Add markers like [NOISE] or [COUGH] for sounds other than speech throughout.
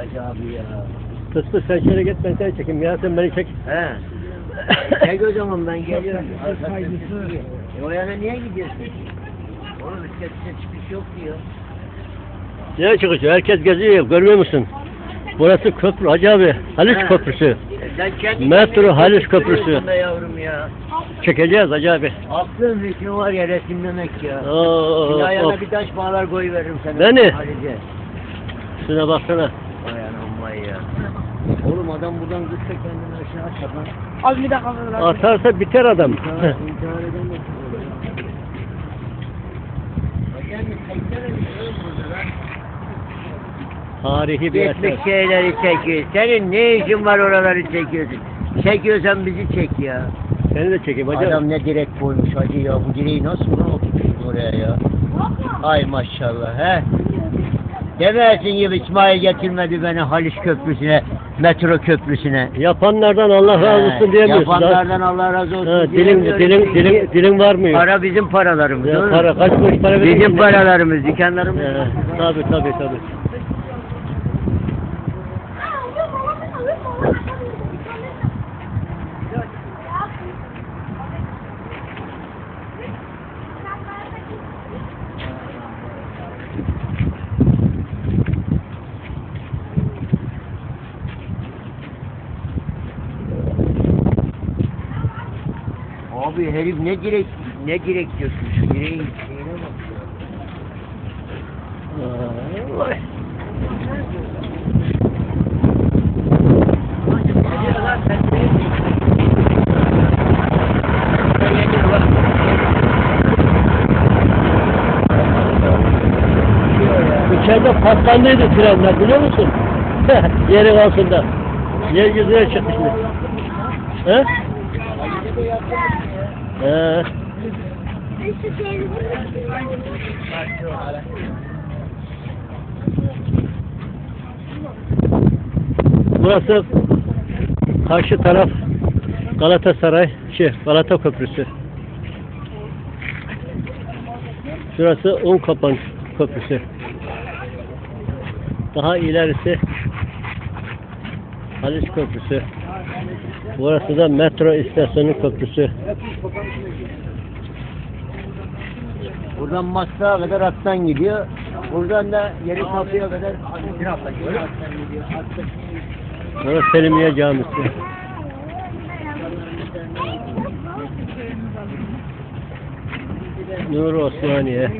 Hacı abi ya. Fıs fıs sen şöyle git ben seni çekeyim ya sen beni çek. He. Çek o zaman ben geliyorum. E o yana niye gidiyorsun? Oğlum ülkesine çıkış yok diyor. Ne çıkıyor? Herkes geziyor görmüyor musun? Burası köprü Hacı abi. Haliç He. Köprüsü. E Sen kendi Metro Haliç Köprüsü. Be yavrum ya. Çekeceğiz Hacı abi. Aklın hükmü var ya resimlemek ya. Oo, Şimdi ayağına of. bir taş bağlar koy veririm sana. Beni? Halice. Şuna baksana. Vay ya. Oğlum adam buradan düşse kendini aşağı atar lan. Az bir dakika kaldı lan. Atarsa biter adam. İntihar, intihar bir burada lan. Tarihi bir Geçmiş eser. şeyleri çekiyor. Senin ne işin var oraları çekiyorsun? Çekiyorsan bizi çek ya. Seni de çekeyim Hacı Adam ne direk koymuş hacı ya. Bu direği nasıl lan oturtmuş oraya ya? Ay maşallah he. Demersin gibi İsmail getirmedi beni Haliç Köprüsü'ne, metro köprüsüne. Yapanlardan Allah razı olsun diyemiyorsun. Yapanlardan Allah razı olsun. Ha, dilin, çünkü dilin, dilin var mı? Para bizim paralarımız. Ya, para kaç kuruş para? Bizim paralarımız, dükkanlarımız. Tabii tabii tabii. Abi herif ne direk ne direk diyorsun şu direğin şeyine bak. Vay. İçeride patlandıydı trenler biliyor musun? [LAUGHS] Yerin altında. Yeryüzüne çıkmış. He? He. Burası karşı taraf Galatasaray, şey Galata Köprüsü. Şurası Unkapan Köprüsü. Daha ilerisi Haliç Köprüsü. Burası da metro istasyonu köprüsü. Buradan Maslak'a kadar attan gidiyor. Buradan da yeri kapıya kadar bir hafta gidiyor. Attan gidiyor. Burası Selimiye Camisi. Nur Osmaniye.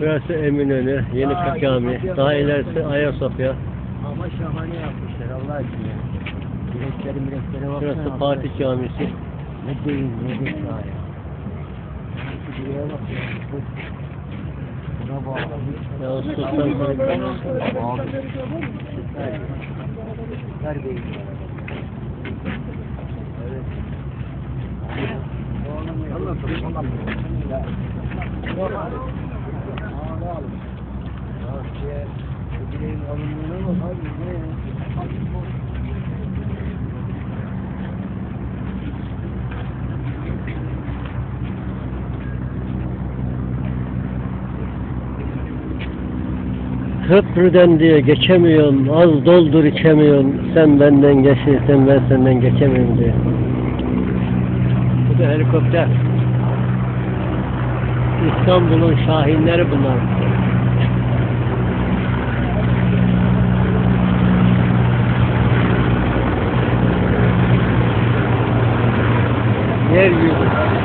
Burası Eminönü, Yenikapı Camii. Daha ilerisi Ayasofya. Ama şahane yapmışlar Allah aşkına. Direkleri direkleri baksana. Burası Fatih Camisi. Ne deyin ne deyin daha ya. Şu direğe bak ya. Buna bağlamış. Yavuz Sultan. Abi. Süper. Süper bey. Evet. Allah Allah. Köprüden diye geçemiyorum, az doldur içemiyorum. Sen benden geçirsen ben senden geçemiyorum diye. Bu da helikopter. İstanbul'un şahinleri bunlar. Yeryüzü,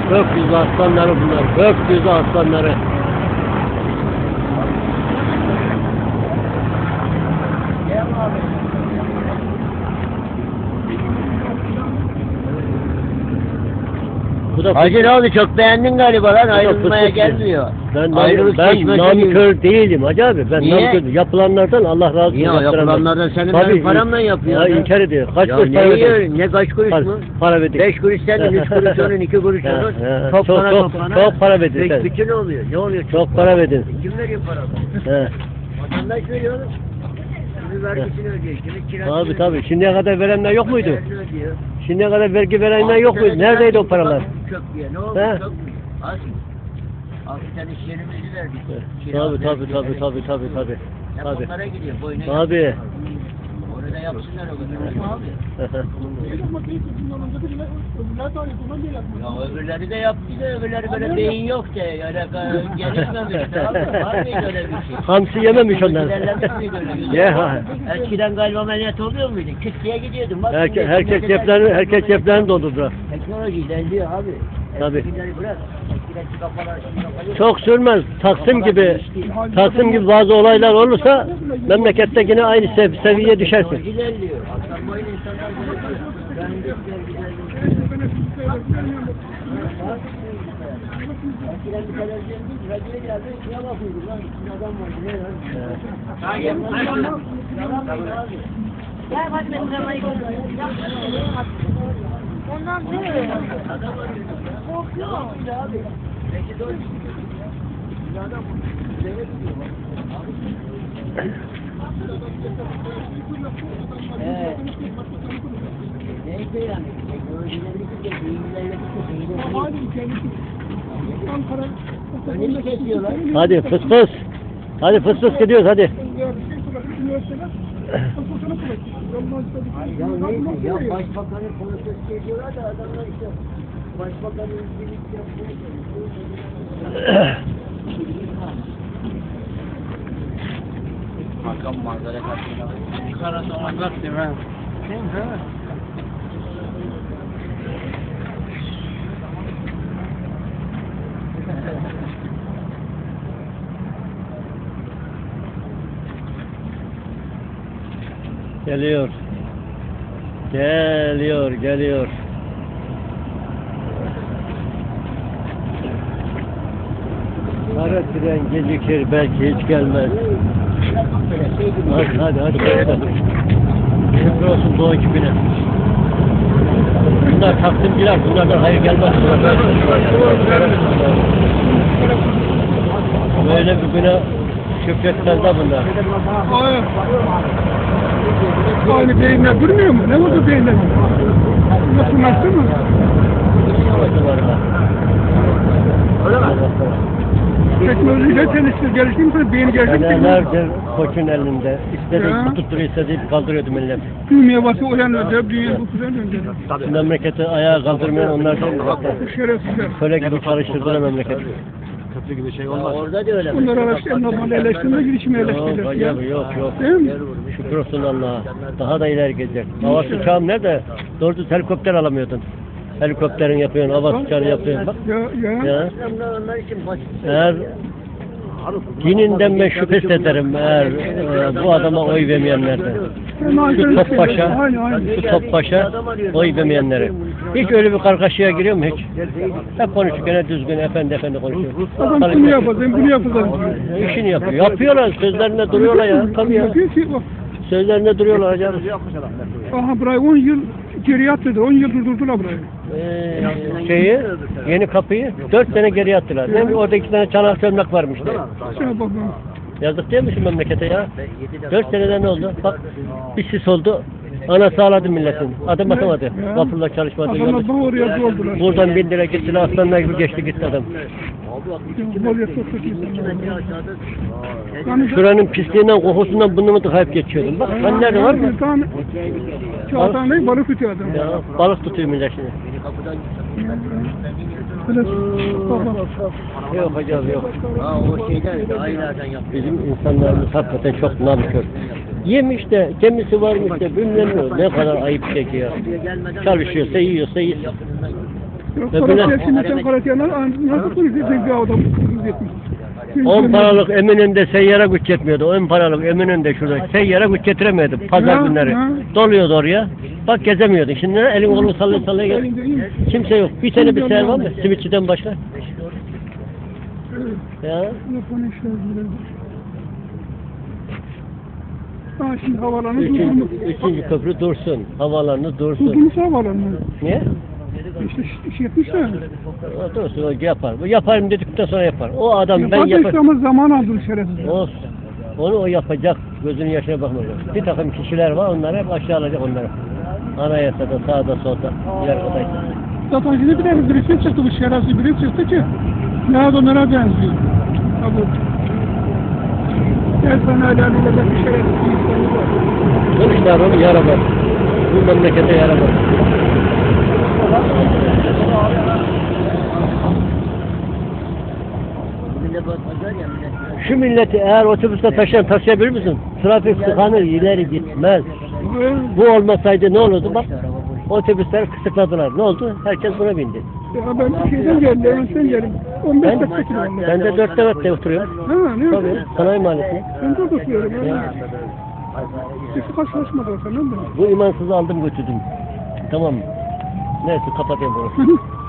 gökyüzü aslanları bunlar. Gökyüzü aslanları. Bu da Hacı ne oldu çok beğendin galiba lan ayrılmaya gelmiyor. Ben, Ayrılık ben namkör değilim hacı abi. Ben Niye? namkör Yapılanlardan Allah razı olsun. Niye yaptıranlar. yapılanlardan senin Tabii, benim paramla yapıyor. Ya ya. inkar ediyor. Kaç ya kuruş ne para yiyor? verdin? Ne kaç kuruş Para, mu? para verdik. Beş kuruş senin, üç kuruş onun, iki kuruş [LAUGHS] Ya, onun. Toplana Çok- çok- toplana. çok para verdin Beş sen. bütün oluyor. Ne oluyor? Çok para verdin. Kim veriyor paramı? He. Vatandaş veriyor oğlum. Kimi vergisini ödüyor, kimi kirasını Abi tabii. Şimdiye kadar verenler yok muydu? Değerini ödüyor. Şimdiye kadar vergi verenler yok? Altı Neredeydi o paralar? Çöp diye. Ne oldu? He. Mü? Az. Altı tane iş yerimizi verdik. Tabi tabi tabi tabi tabi tabi. Hep Tabi. onlara gidiyor. Boyuna Tabi. Orada yapsınlar o kadar? Ya öbürleri de yaptı da öbürleri böyle beyin yok de yani [LAUGHS] gelişmemiş de abi. Var mıydı öyle bir şey? Hamsi yememiş onlar. Şey? Ye ha. Eskiden galiba ameliyat oluyor muydu? Küt diye gidiyordun. Bak Herkes, şimdi herkes memlekete- ceplerini, herkes ceplerini doldurdu. Teknoloji ilerliyor abi. Tabii. Çok sürmez. Taksim gibi, Taksim gibi bazı olaylar olursa memlekette yine aynı sev seviyeye düşersin. Teknoloji ilerliyor. Lan, içinde adam vardı, ne lan? Gel bak ben sana Ondan değil. Korkuyorum. Evet. Neyse yani, teknoloji ilerledikçe, beyin ilerledikçe, beyin Önünü kesiyorlar. Hadi fıs fıs. Hadi fıs fıs gidiyoruz hadi. [CLEARS THROAT] Ya neyse ya başbakanın konuşması geliyorlar da adamlar işte başbakanın ilgilik yapıyor. Makam manzara karşısına. Yukarıda ona bak değil mi? Geliyor. Geliyor, geliyor. Kara tren gecikir belki hiç gelmez. Hadi hadi hadi. Şükür olsun doğu ekibine. Bunlar taksimciler, bunlardan hayır gelmez. Böyle bir güne şükretmezler bunlar. Hayır. Aynı beyinler durmuyor mu? Ne oldu beyinler? Nasıl nasıl mı? Teknolojiyle tanıştır, geliştiğim sonra beyin gelecek. Senelerdir koçun elinde. İstediği Ya. tutturuyor, istediği kaldırıyordu millet. Düğmeye bası uyan öde, düğün bu kuzen önce. Memleketi ayağa kaldırmayan onlar da Bu şerefsizler. köle gibi çalıştırdılar memleketi. Ya orada da öyle. Bunlar araçlar normalde eleştirme girişimi Yok, eleştirirler. yok, yok, yok. Değil mi? Şükür olsun Allah'a. Daha da ileri gidecek. Hava uçağım nerede? Doğru düz helikopter alamıyordun. Helikopterin yapıyorsun, hava uçağını yapıyorsun. Bak Ya. Eğer dininden ben şüphes ederim eğer e, bu adama oy vermeyenlerden. Şu Topbaş'a, şu Topbaş'a oy vermeyenlere. Hiç öyle bir kargaşaya giriyor mu hiç? Hep konuşuyor gene düzgün efendi efendi konuşuyor. Adam şunu yapacağım, bunu yapacağım. diyor. İşini yapıyor. Yapıyorlar sözlerinde duruyorlar ya. Tabii ya. Sözlerinde duruyorlar. Aha burayı 10 yıl geriye attırdı. 10 yıl durdurdular burayı. Şeyi, yeni kapıyı dört sene geri attılar. Ne bileyim, orada iki tane çanak çömlek bak bak. Yazık değil mi şu memlekete ya? Dört senede ne oldu? Bak bir sis oldu. Ana sağladı milletin. Adım atamadı. Ya. Vapurlar çalışmadı. Adamlar bana oraya doldular. Buradan bindiler gittiler aslanlar gibi geçti gitti adam. Şuranın pisliğinden kokusundan burnumu tıkayıp geçiyordum. Bak ben nerede var mı? Kağıttan değil, balık tutuyor adam. Ya, balık tutuyor millet şimdi. Yok hocam yok. Ha o şeyden aylardan yapıyor. Bizim insanlarımız hakikaten çok nankör. Yemiş de, gemisi varmış da bilmem ne, ne kadar ayıp çekiyor. Çalışıyorsa yiyorsa yesin. Yok, böyle- şimdi sen Karatyalar nasıl konuşuyorsun bir adam kız yetmiş. 10 paralık Eminönü'nde seyyara güç yetmiyordu. 10 paralık Eminönü'nde şurada seyyara güç getiremiyordum pazar Ya, günleri. ya. Doluyordu oraya. Bak gezemiyordun. Şimdi ne? Elin kolunu sallaya sallaya gel. Kimse yok. Bir tane bir seyyar var mı? Simitçiden başka. Ya. Yapan işler bile. Ha şimdi Üçüncü, durdurmuş. üçüncü köprü dursun. Havalarını dursun. Durdurmuş havalarını. Niye? İşte iş yapmışlar. O dursun o yapar. Bu yaparım dedikten sonra yapar. O adam ben Yapar da işte yaparım. ama zaman aldı şerefsiz. Olsun. Onu o yapacak. Gözünün yaşına bakmayacak. Bir takım kişiler var. Onlar hep aşağı alacak onları. Anayasada, sağda, solda, yargıdaysa. Zaten şimdi bir tane birisi çıktı bu şerefsiz birisi çıktı ki Ne onlara benziyor. Ha bu. Sana helaliyle de bir şey etsin. Kılıçlar onu yaramaz. Bu memlekete yaramaz. Şu milleti eğer otobüste taşıyan taşıyabilir misin? Trafik tıkanır ileri gitmez. Bu- Bu olmasaydı ne olurdu bak. Otobüsler kısıtladılar. Ne oldu? Herkes buna bindi. Ya ben şeyden geldim, Levent'ten geldim. 15 Ben, dakika kilometre. ben de dört devette oturuyorum. Ha ne Tabii. oldu? Sanayi mahallesi. Ben de oturuyorum. Ya. Hiç karşılaşmadık efendim. Bu imansızı aldım götürdüm. Tamam mı? Neyse kapatayım bunu. [LAUGHS]